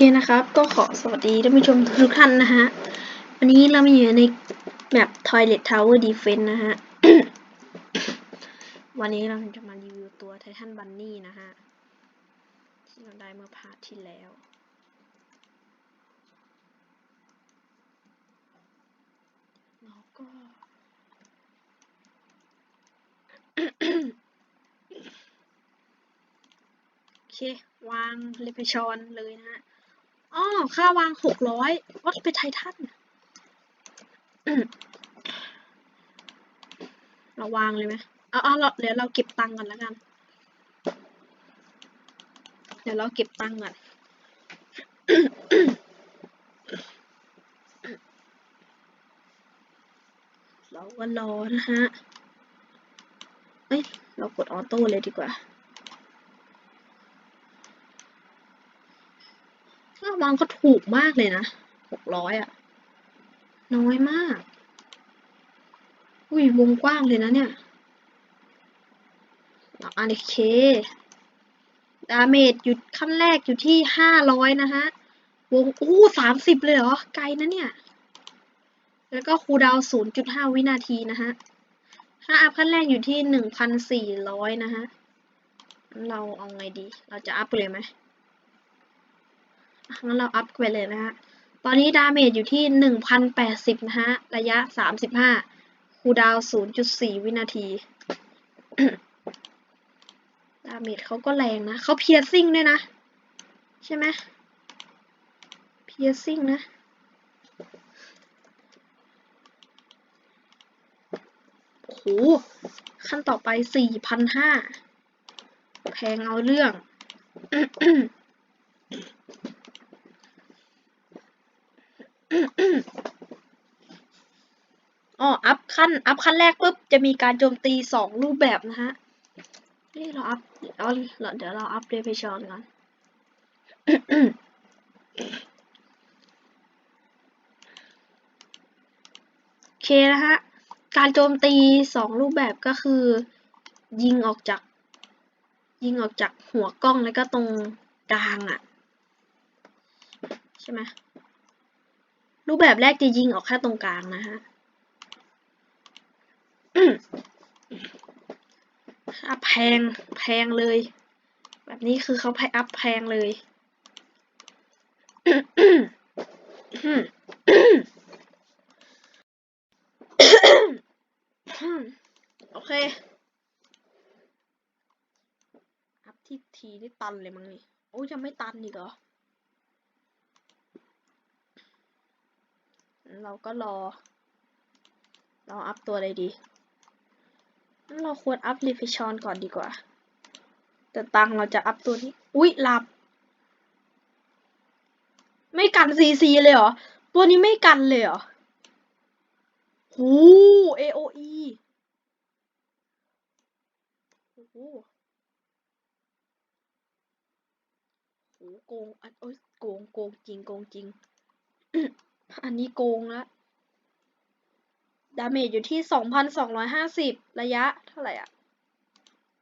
เคนะครับ ก็ขอสวัสดีท่านผู้ชมทุกท่านนะฮะ วันนี้เรามาอยู่ในแมป Toilet Tower Defense นะฮะ วันนี้เราจะมารีวิวตัวไททันบันนี่นะฮะ ที่เราได้เมื่อพาร์ทที่แล้ว แล้วก็โอเควางเลปชอนเลยนะฮะ อ๋อค่าวางหกร้อยวัดเป็นไททันเราวางเลยไหมเอาเอาเราเดี๋ยวเราเก็บตังค์ก่อนแล้วกัน เดี๋ยวเราเก็บตังค์ก่อนเราก็รอนะฮะ เอ้ย เรากดออโต้เลยดีกว่า ค่าวางก็ถูกมากเลยนะหกร้อยอะน้อยมาก อุ้ยวงกว้างเลยนะเนี่ยอันเค ดาเมจอยู่ขั้นแรกอยู่ที่ห้าร้อยนะฮะ วงอู้สามสิบเลยเหรอ ไกลนะเนี่ย แล้วก็คูดาวศูนย์จุดห้าวินาทีนะฮะถ้าอัพขั้นแรกอยู่ที่หนึ่งพันสี่ร้อยนะฮะ เราเอาไงดี เราจะอัพเลยไหม งั้นเราอัพไปเลยนะฮะ ตอนนี้ดาเมจอยู่ที่หนึ่งพันแปดสิบนะฮะ ระยะสามสิบห้าคูดาวศูนย์จุดสี่วินาที ดาเมจเขาก็แรงนะ เขาเพียร์ซิ่งด้วยนะ ใช่ไหมเพียร์ซิ่งนะโอ้โหขั้นต่อไปสี่พันห้าแพงเอาเรื่อง อ๋อ อัพขั้น อัพขั้นแรกปุ๊บ จะมีการโจมตีสองรูปแบบนะฮะ นี่เราอัพเอาเดี๋ยวเราอัพเดเพชอนก่อนโอเคนะฮะ การโจมตีสองรูปแบบก็คือ ยิงออกจาก ยิงออกจากหัวกล้องแล้วก็ตรงกลางอะ่ะ ใช่ไหม รูปแบบแรกจะยิงออกแค่ตรงกลางนะฮะอัพแพงแพงเลย แบบนี้คือเขาให้อัพแพงเลยโอเค อัพที่ทีนี่ตันเลยมั้งนี่ โอ้ยังไม่ตันอีกเหรอ เราก็รอ เราอัพตัวอะไรดีเราควรอัพรีฟิชอนก่อนดีกว่า แต่ตังเราจะอัพตัวนี้ อุ๊ยหลับ ไม่กันซีซีเลยเหรอ ตัวนี้ไม่กันเลยเหรอหู AOE โอ้โหโหโกงอันโอ้ยโกงโกงจริงโกงจริง อันนี้โกงละดาเมจอยู่ที่สองพันสองร้อยห้าสิบระยะเท่าไหร่อะ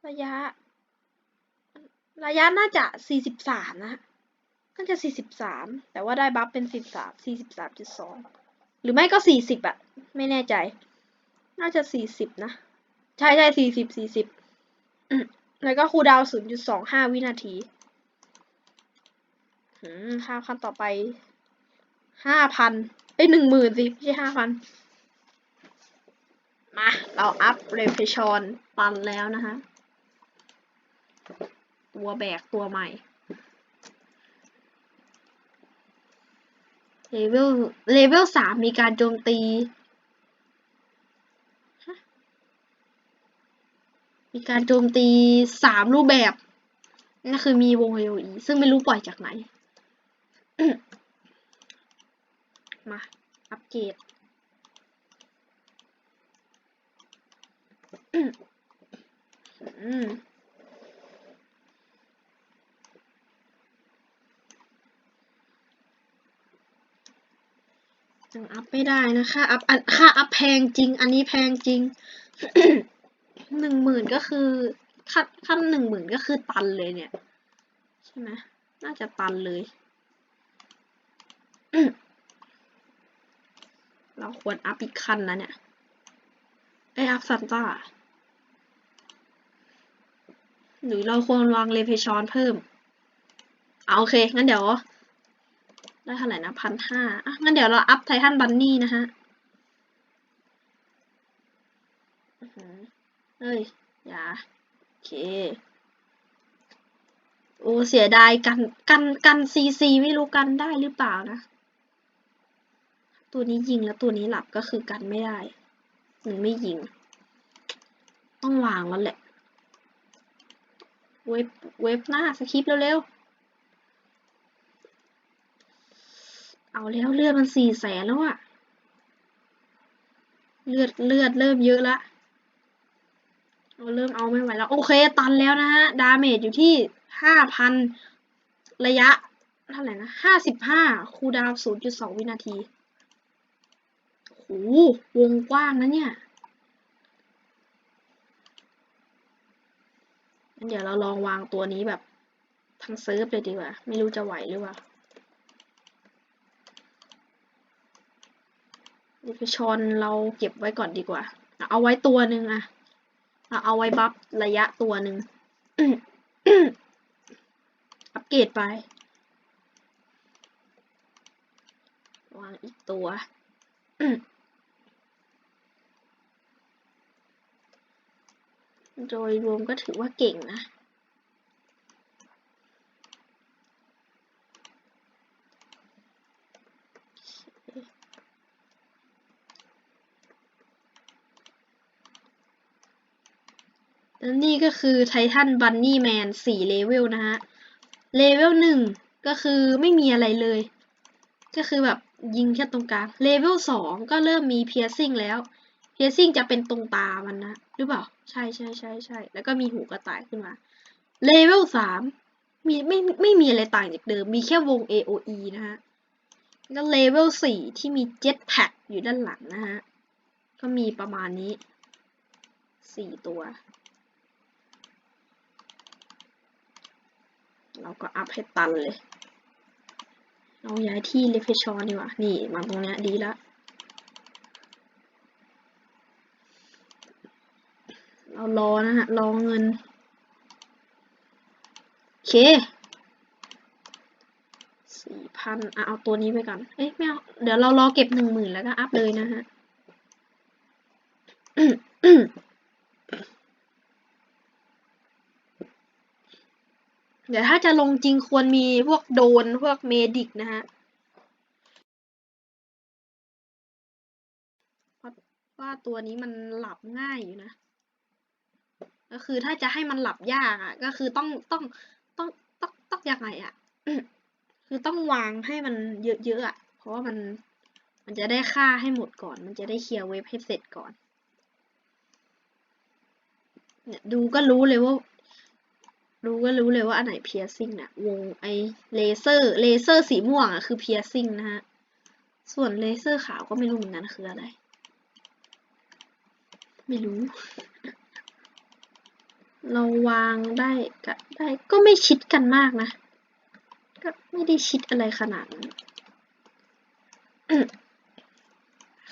ระยะ ระยะน่าจะสี่สิบสามนะน่าจะสี่สิบสามแต่ว่าได้บัฟเป็นสิบสามสี่สิบสามจุดสองหรือไม่ก็สี่สิบอะไม่แน่ใจ น่าจะสี่สิบนะ ใช่ใช่สี่สิบสี่สิบแล้วก็คูดาวศูนย์จุดสองห้าวินาทีอืมค่าขั้นต่อไป ห้าพันเอ้ยหนึ่งหมื่นสิไม่ใช่ห้าพันมา เราอัพเรเพชอนตันแล้วนะฮะตัวแบกตัวใหม่เลเวลเลเวลสามมีการโจมตี มีการโจมตีสามรูปแบบนั่นคือมีวง AOE ซึ่งไม่รู้ปล่อยจากไหน มา อัปเกรดอืมยังอัพไม่ได้นะค่าอัพอันค่าอัพแพงจริง อันนี้แพงจริงหนึ่งหมื่นก็คือขั้นขั้นหนึ่งหมื่นก็คือตันเลยเนี่ย ใช่ไหมน่าจะตันเลย เราควรอัพอีกขั้นนะเนี่ยไออัพซันต้าหรือเราควรวางเลเพชอนเพิ่มเอาโอเค งั้นเดี๋ยว ได้เท่าไหร่นะพันห้าอะงั้นเดี๋ยวเราอัพไททันบันนี่นะฮะเฮ้ย อย่า โอเค โอ้ เสียดายกัน กัน กันซีซีไม่รู้กันได้หรือเปล่านะ ตัวนี้ยิงแล้วตัวนี้หลับก็คือกันไม่ได้หรือไม่ยิง ต้องวางแล้วแหละ เว็บเว็บหน้าสคริปเร็วๆ เอาแล้วเลือดมันสี่แสนแล้วอะเลือดเลือดเริ่มเยอะละเราเริ่มเอาไม่ไหวแล้ว โอเค ตันแล้วนะฮะ ดาเมจอยู่ที่ห้าพันระยะเท่าไหร่นะห้าสิบห้าคูดาวศูนย์จุดสองวินาที โหวงกว้างนะเนี่ยงั้นเดี๋ยวเราลองวางตัวนี้แบบทั้งเซิร์ฟเลยดีกว่า ไม่รู้จะไหวหรือเปล่าลูกชอนเราเก็บไว้ก่อนดีกว่า เอาไว้ตัวหนึ่งอะเอาไว้บัฟระยะตัวหนึ่งอัปเกรดไป วางอีกตัว โดยรวมก็ถือว่าเก่งนะ และนี่ก็คือไททันบันนี่แมนสี่เลเวลนะฮะ เลเวลหนึ่งก็คือไม่มีอะไรเลย ก็คือแบบยิงแค่ตรงกลาง เลเวลสองก็เริ่มมีเพียร์ซิ่งแล้ว เพียซิ่งจะเป็นตรงตามันนะ หรือเปล่า ใช่ใช่ใช่ใช่แล้วก็มีหูกระต่ายขึ้นมาเลเวลสามมีไม่ไม่มีอะไรต่างจากเดิม มีแค่วง AOE นะฮะ แล้วเลเวลสี่ที่มีเจ็ตแพ็กอยู่ด้านหลังนะฮะ ก็มีประมาณนี้สี่ตัว เราก็อัพให้ตันเลย เราย้ายที่เลฟชอนดีกว่า นี่มาตรงเนี้ยดีแล้ว เรารอนะฮะ รอเงิน โอเคสี่พันอะเอาตัวนี้ไปก่อน เอ๊ะไม่เอาเดี๋ยวเรารอเก็บหนึ่งหมื่นแล้วก็อัพเลยนะฮะเดี๋ยวถ้าจะลงจริงควรมีพวกโดนพวกเมดิกนะฮะเพราะว่าตัวนี้มันหลับง่ายอยู่นะ ก็คือถ้าจะให้มันหลับยากอะ ก็คือต้องต้องต้องต้องต้องยังไงอะคือต้องวางให้มันเยอะๆอะ เพราะว่ามันมันจะได้ฆ่าให้หมดก่อน มันจะได้เคลียร์เว็บให้เสร็จก่อน เนี่ยดูก็รู้เลยว่า รู้ก็รู้เลยว่าอันไหนเพียร์ซิ่งเนะวงไอเลเซอร์เลเซอร์สีม่วงอะคือเพียร์ซิ่งนะฮะ ส่วนเลเซอร์ขาวก็ไม่รู้เหมือนกันคืออะไร ไม่รู้ เราวางได้ก็ได้ก็ไม่ชิดกันมากนะ ก็ไม่ได้ชิดอะไรขนาดนั้น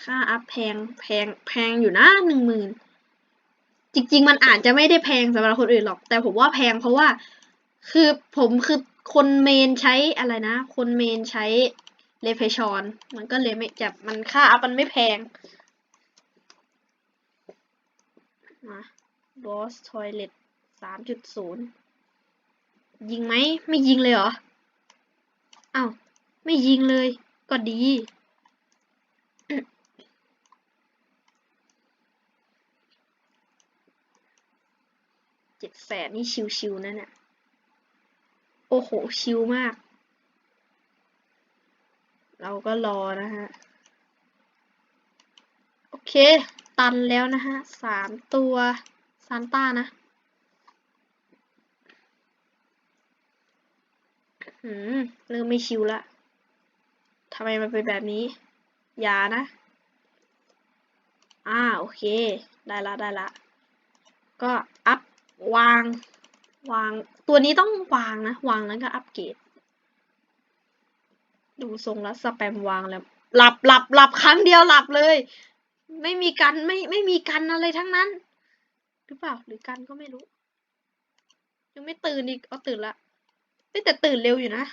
ค่าอัพแพงแพงแพงอยู่นะหนึ่งหมื่นจริง ๆ มันอาจจะไม่ได้แพงสำหรับคนอื่นหรอก แต่ผมว่าแพงเพราะว่า คือผมคือคนเมนใช้อะไรนะ คนเมนใช้เลเพชอนมันก็เลยไม่จับมันค่าอัพมันไม่แพงมาบอ สามจุดศูนย์ยิงไหม ไม่ยิงเลยเหรออ้าวไม่ยิงเลย ก็ดี เจ็ดแสนนี่ชิวๆนะเนี่ย โอ้โห ชิวมาก เราก็รอนะฮะ โอเค ตันแล้วนะฮะ สามตัวซานต้านะ หืมเริ่มไม่ชิวละทำไมมันเป็นแบบนี้ อย่านะ อ่าโอเค ได้ละได้ละ ก็อัพวาง วาง ตัวนี้ต้องวางนะ วางแล้วก็อัปเกรด ดูทรงแล้วสแปมวางแล้ว หลับหลับหลับครั้งเดียวหลับเลย ไม่มีกันไม่ไม่มีกันอะไรทั้งนั้น หรือเปล่า หรือกันก็ไม่รู้ ยังไม่ตื่นอีก เอาตื่นละ แต่ตื่นเร็วอยู่นะ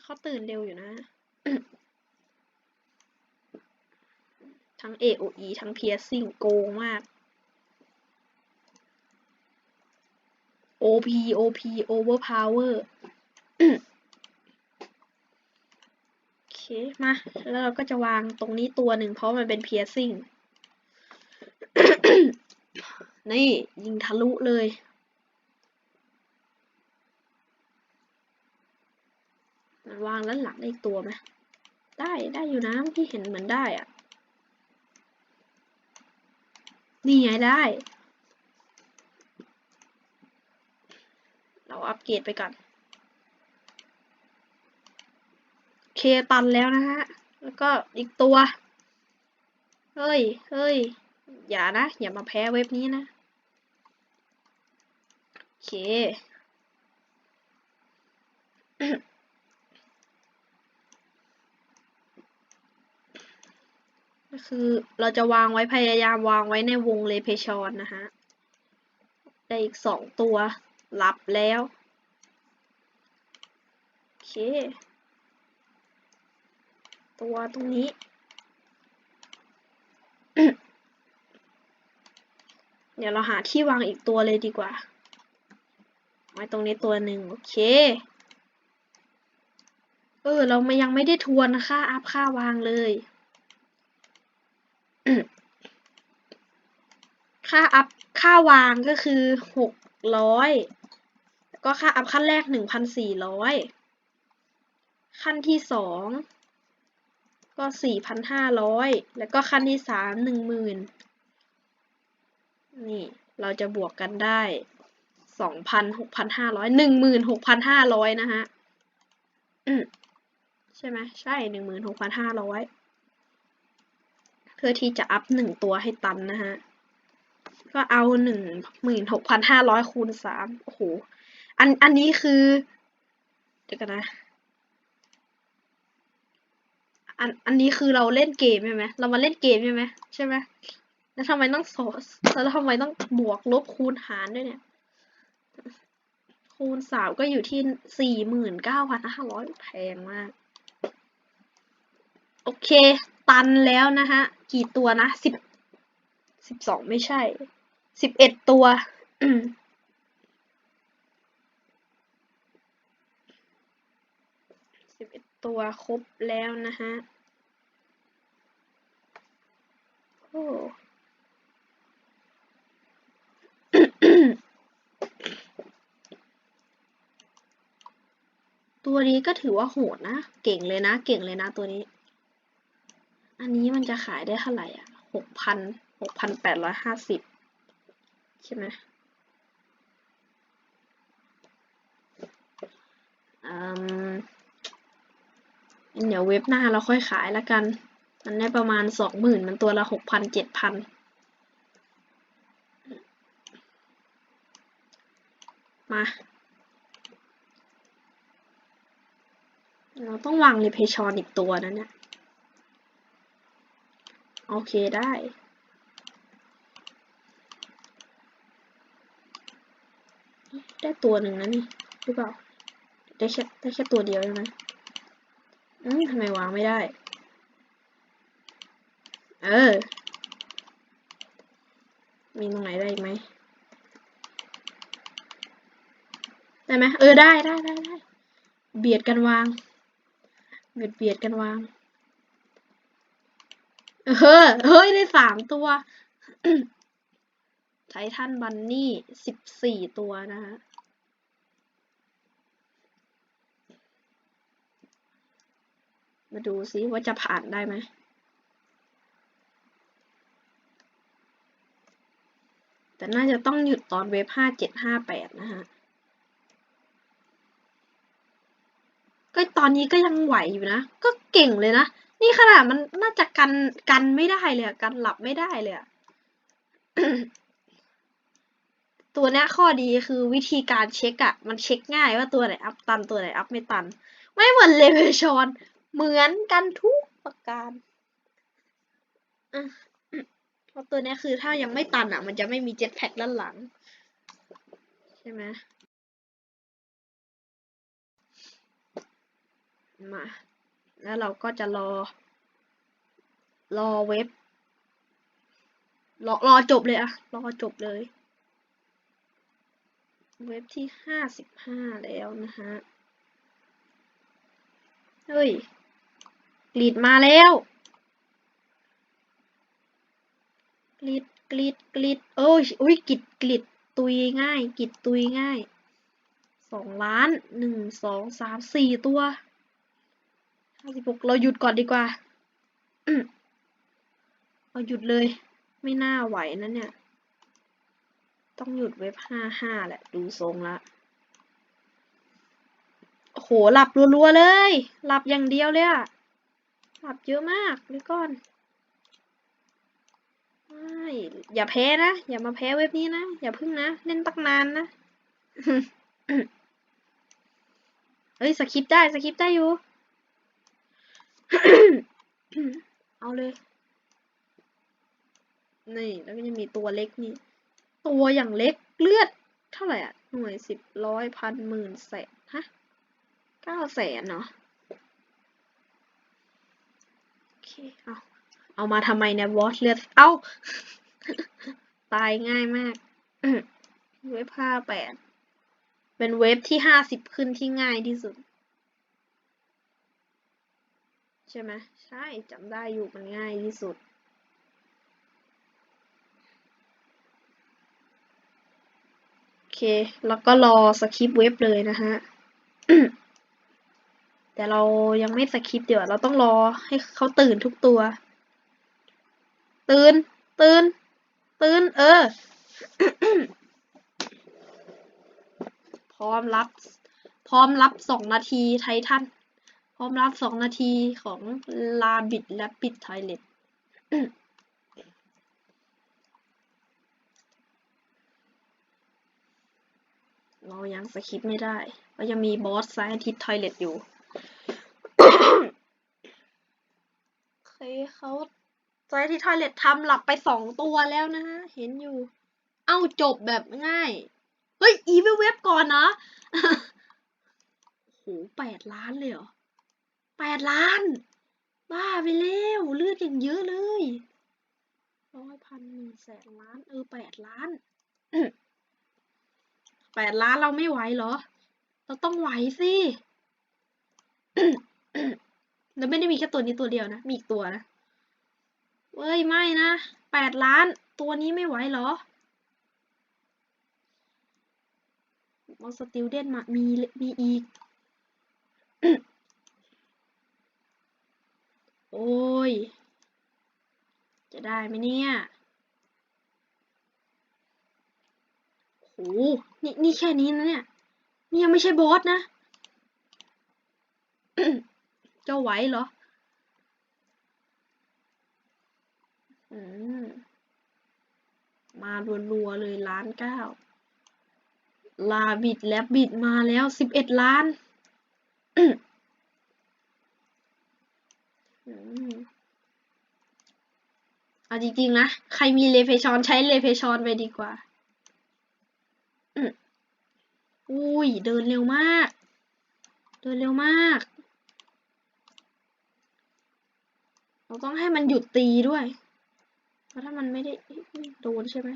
เขาตื่นเร็วอยู่นะ ทั้ง AOE ทั้ง Piercing โกงมาก OP OP Overpower โอเค มา แล้วเราก็จะวางตรงนี้ตัวหนึ่งเพราะมันเป็น Piercing นี่ ยิงทะลุเลย มันวางแล้วหลังได้อีกตัวไหมได้ได้อยู่นะที่เห็นเหมือนได้อะนี่ไงได้ เราอัปเกรดไปก่อนเคตันแล้วนะฮะ แล้วก็อีกตัว เฮ้ย เฮ้ย อย่านะ อย่ามาแพ้เว็บนี้นะ โอเค ก็คือเราจะวางไว้พยายามวางไว้ในวงเลเพชอนนะฮะ ได้อีกสองตัวรับแล้ว โอเค ตัวตรงนี้ เดี๋ยวเราหาที่วางอีกตัวเลยดีกว่า ไว้ตรงนี้ตัวหนึ่งโอเคเออเราไม่ยังไม่ได้ทวนค่าอัพค่าวางเลย ค่าอัพค่าวางก็คือหกร้อยแล้วก็ค่าอัพขั้นแรกหนึ่งพันสี่ร้อยขั้นที่สองก็สี่พันห้าร้อยแล้วก็ขั้นที่สามหนึ่งหมื่นนี่เราจะบวกกันได้สองพันหกพันห้าร้อยหนึ่งหมื่นหกพันห้าร้อยนะฮะใช่ไหมใช่หนึ่งหมื่นหกพันห้าร้อยเพื่อที่จะอัพหนึ่งตัวให้ตันนะฮะ ก็เอาหนึ่งหมื่นหกพันห้าร้อยคูณสามโอ้โห อันอันนี้คือ เดี๋ยวกันนะ อันอันนี้คือเราเล่นเกมใช่ไหม เรามาเล่นเกมใช่ไหมใช่ไหมแล้วทำไมต้องสอแล้วทำไมต้องบวกลบคูณหารด้วยเนี่ย คูณสามก็อยู่ที่สี่หมื่นเก้าพันห้าร้อยแพงมาก โอเค ตันแล้วนะฮะ กี่ตัวนะสิบสิบสองไม่ใช่ สิบเอ็ดตัวสิบเอ็ดตัวครบแล้วนะฮะโอ้ตัวนี้ก็ถือว่าโหดนะ เก่งเลยนะ เก่งเลยนะตัวนี้ อันนี้มันจะขายได้เท่าไหร่อะหกพันหกพันแปดร้อยห้าสิบ ใช่ไหมอืมเดี๋ยวเว็บหน้าเราค่อยขายแล้วกัน มันได้ประมาณสองหมื่นมันตัวละหกพันเจ็ดพันมา เราต้องวางรีเพชอนอีกตัวนะเนี่ย โอเคได้ ได้ตัวหนึ่งนะนี่หรือเปล่าได้แค่ได้แค่ตัวเดียวใช่ไหมอืมทำไมวางไม่ได้ เออ มีตรงไหนได้อีกไหมได้ไหมเออได้ได้ได้ได้เบียดกันวาง เบียดเบียดกันวาง เออเฮ้ยได้สามตัวไททันบันนี่สิบสี่ตัวนะฮะ มาดูซิว่าจะผ่านได้ไหมแต่น่าจะต้องหยุดตอนเวฟห้าเจ็ดห้าแปดนะฮะ ก็ตอนนี้ก็ยังไหวอยู่นะ ก็เก่งเลยนะ นี่ขนาดมันน่าจะกันกันไม่ได้เลยกันหลับไม่ได้เลยตัวเนี้ยข้อดีคือวิธีการเช็คอะมันเช็คง่ายว่าตัวไหนอัพตันตัวไหนอัพไม่ตัน ไม่เหมือนเลเวชอน เหมือนกันทุกประการเพราะตัวนี้คือถ้ายังไม่ตันอะ มันจะไม่มีเจ็ตแพ็คด้านหลัง ใช่ไหมมา แล้วเราก็จะรอ รอเว็บ รอรอจบเลยอะรอจบเลย เว็บที่ห้าสิบห้าแล้วนะฮะ เฮ้ย กรีดมาแล้วกรีดกรีดกรีดโอ้ยอุ้ยกรีดกรีดตุยง่ายกรีดตุยง่ายสองล้านหนึ่งสองสามสี่ตัวห้าสิบหกเราหยุดก่อนดีกว่าเราหยุดเลย ไม่น่าไหวนะเนี่ย ต้องหยุดเว็บห้าห้าแหละ ดูทรงละโอ้โหหลับรัวๆเลย หลับอย่างเดียวเลยอะ หลับเยอะมากเดี๋ยก่อนไม่อย่าแพ้นะ อย่ามาแพ้เว็บนี้นะ อย่าพึ่งนะ เล่นตักนานนะ เฮ้ย สคริปต์ได้ สคริปต์ได้อยู่ เอาเลย นี่ แล้วก็จะมีตัวเล็กนี่ ตัวอย่างเล็กเลือด เท่าไหร่อะ หน่วยสิบร้อยพันหมื่นแสน ฮะเก้าแสนเนาะโอ เคเอาเอามาทำไมเนี่ยวอชเลือด เอ้า ตายง่ายมาก เว็บห้าแปด เป็นเว็บที่ห้าสิบขึ้นที่ง่ายที่สุด ใช่ไหมใช่จำได้อยู่มันง่ายที่สุดโอเค แล้วก็รอสคริปต์เว็บเลยนะฮะ แต่เรายังไม่สคริปต์เดี๋ยวเราต้องรอให้เขาตื่นทุกตัว ตื่น ตื่น ตื่น เออ พร้อมรับ พร้อมรับสองนาทีไททัน พร้อมรับสองนาทีของลาบิดและปิดไทเลตเรายังสคริปต์ไม่ได้ก็ยังมีบอสไซน์ทิศทอยเล็ตอยู่ เค ยเขาไซน์ทิศทอยเล็ตทำหลับไปสองตัวแล้วนะฮะ เห็นอยู่ เอ้าจบแบบง่าย เฮ้ย อีวิเว็บก่อนนะโหแปดล้านเลยเหรอแปดล้าน บ้าไปแล้วเลือดอย่างเยอะเลยร้อยพันหนึ่งแสนล้าน เออแปดล้านแปดล้านเราไม่ไหวเหรอ เราต้องไหวสิ แล้วไม่ได้มีแค่ตัวนี้ตัวเดียวนะ มีอีกตัวนะเว้ยไม่นะแปดล้านตัวนี้ไม่ไหวเหรอเอาสติลเดนมา มี มีอีก โอ้ย จะได้ไหมเนี่ยโหนี่ นี่แค่นี้นะเนี่ย นี่ยังไม่ใช่บอสนะ เจ้าไหวเหรอ อืม มารัวๆเลยล้านเก้า ลาบิดและบิดมาแล้วสิบเอ็ดล้านเอาจริงๆนะ ใครมีเลเพชอนใช้เลเพชอนไปดีกว่าอุ้ย เดินเร็วมาก เดินเร็วมาก เราต้องให้มันหยุดตีด้วย เพราะถ้ามันไม่ได้โดนใช่ไหม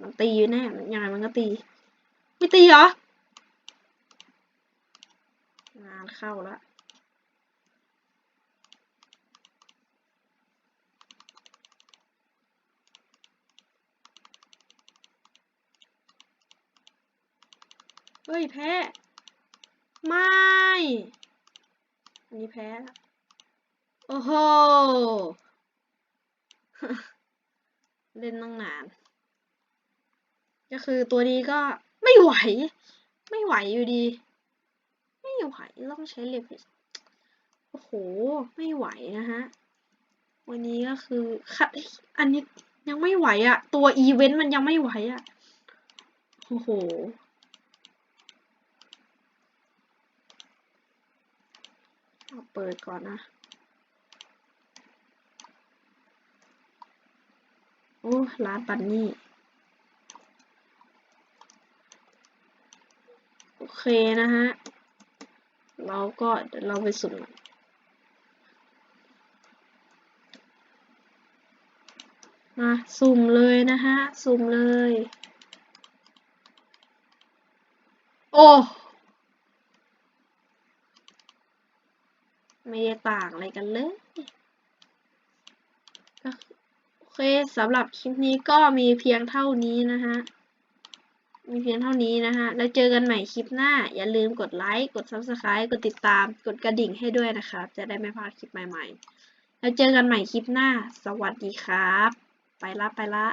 มันตีอยู่แน่มันยังไงมันก็ตี ไม่ตีเหรอ งานเข้าแล้วเฮ้ยแพ้ ไม่ อันนี้แพ้ละโอ้โห เล่นตั้งนาน ก็คือตัวนี้ก็ไม่ไหว ไม่ไหวอยู่ดี ไม่ไหวต้องใช้เลฟโอ้โห ไม่ไหวนะฮะ วันนี้ก็คือค่ะอันนี้ยังไม่ไหวอะ่ะ ตัวอีเวนต์มันยังไม่ไหวอะ่ะ โอ้โห เปิดก่อนนะ โอ้ ร้านปันนี่ โอเคนะฮะ เราก็เดี๋ยวเราไปสุ่มมาสุ่มเลยนะฮะ สุ่มเลย โอ้ ไม่ได้ต่างอะไรกันเลยโอเคสำหรับคลิปนี้ก็มีเพียงเท่านี้นะฮะมีเพียงเท่านี้นะฮะ แล้วเจอกันใหม่คลิปหน้า อย่าลืมกดไลค์ กด Subscribe กดติดตาม กดกระดิ่งให้ด้วยนะครับ จะได้ไม่พลาดคลิปใหม่ๆ แล้วเจอกันใหม่คลิปหน้า สวัสดีครับ ไปละไปละ